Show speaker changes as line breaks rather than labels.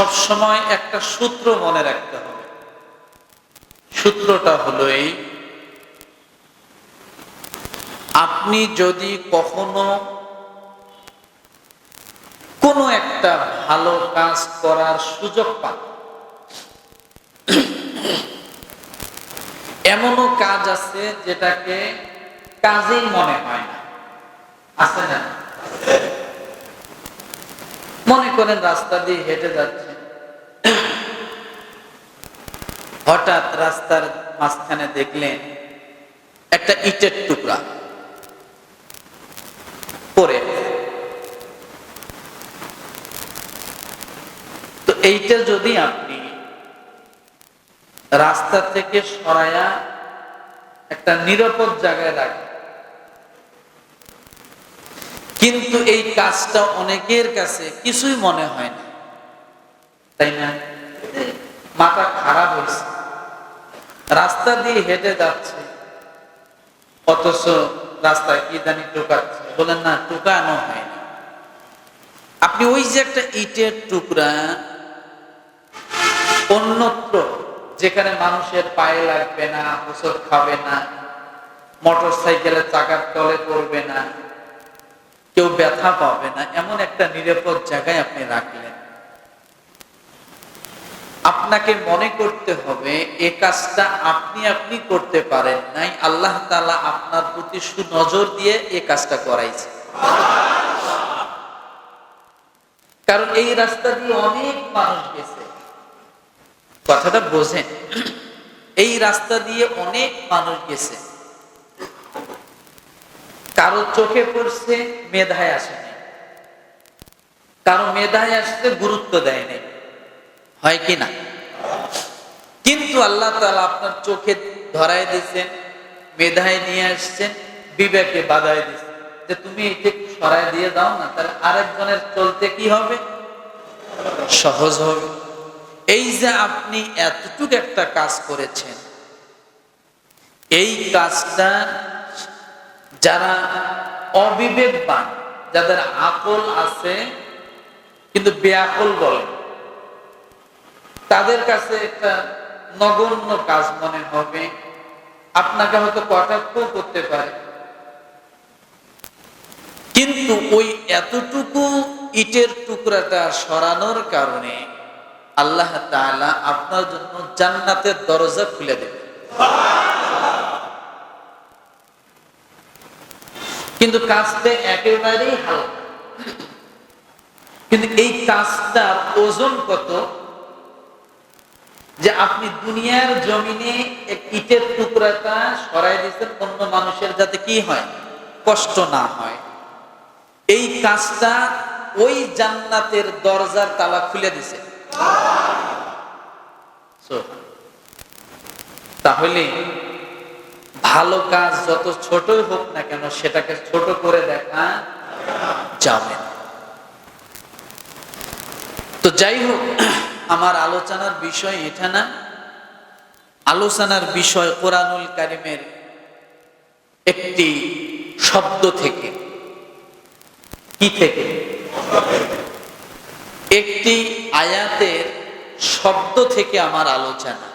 সবসময় একটা সূত্র মনে রাখতে হবে। সূত্রটা হলো এই, আপনি যদি কখনো কোনো একটা ভালো কাজ করার সুযোগ পান, এমনও কাজ আছে যেটাকে কাজেই মনে হয় না। আছে না? মনে করেন রাস্তা দিয়ে হেঁটে যাচ্ছে হঠাৎ রাস্তার মাঝখানে দেখলেন একটা ইটের টুকরা পরে তো এইটা যদি আপনি রাস্তা থেকে সরায়া একটা নিরাপদ জায়গায় রাখেন। কিন্তু এই কাজটা অনেকের কাছে কিছুই মনে হয় না। তাই না? মাথা খারাপ হয়েছে। রাস্তা দিয়ে হেঁটে যাচ্ছে। অথচ রাস্তায় কি জানি টোকাচ্ছে। বলেন না, টোকানো হয় না। আপনি ওই যে একটা ইটের টুকরা, অন্যত্র যেখানে মানুষের পায়ে লাগবে না হোসর খাবে না, মোটর সাইকেলের চাকার তলে পড়বে না, কেউ ব্যথা পাবে না, এমন একটা নিরাপদ জায়গায় আপনি রাখলেন। আপনাকে মনে করতে হবে, এ কাজটা আপনি আপনি করতে পারেন নাই। আল্লাহ তালা আপনার প্রতি সুনজর দিয়ে এ কাজটা করাইছে। কারণ এই রাস্তা দিয়ে অনেক মানুষ গেছে। কথাটা বোঝেন। এই রাস্তা দিয়ে অনেক মানুষ গেছে। কারও চোখে পড়ছে, মেধায় আসেনি। কারও মেধায় আসতে গুরুত্ব দেয় নাই হয় কি না? কিন্তু আল্লাহ তালা আপনার চোখে ধরায় দিচ্ছেন মেধায় নিয়ে আসছেন, বিবেকে বাধায় দিচ্ছেন যে তুমি এটা সরাই দিয়ে দাও না, তাহলে আরেকজনের চলতে কি হবে? সহজ হবে। এই যে আপনি এতটুকু একটা কাজ করেছেন, এই কাজটা যারা অবিবেকবান, যাদের আকল আছে, কিন্তু বেআকল বলে তাদের কাছে একটা নগণ্য কাজ মনে হবে। আপনাকে হয়তো কটাক্ষ করতে পারে। কিন্তু ওই এতটুকু ইটের টুকরাটা সরানোর কারণে আল্লাহ তাআলা আপনার জন্য জান্নাতের দরজা খুলে দেবে কিন্তু কাজটা একেবারেই হালকা। কিন্তু এই কাজটার ওজন কত? যে আপনি দুনিয়ার জমিনে ইটের টুকরাটা সরাই দিচ্ছেন অন্য মানুষের যাতে কি হয়? কষ্ট না হয়। এই কাজটা ওই জান্নাতের দরজার তালা খুলে দিছে। তাহলে ভালো কাজ যত ছোটই হোক না কেন, সেটাকে ছোট করে দেখা যাবে তো যাই হোক আমার আলোচনার বিষয় এটা না। আলোচনার বিষয় কোরআনুল কারিমের একটি শব্দ থেকে। কি থেকে? একটি আয়াতের শব্দ থেকে আমার আলোচনা।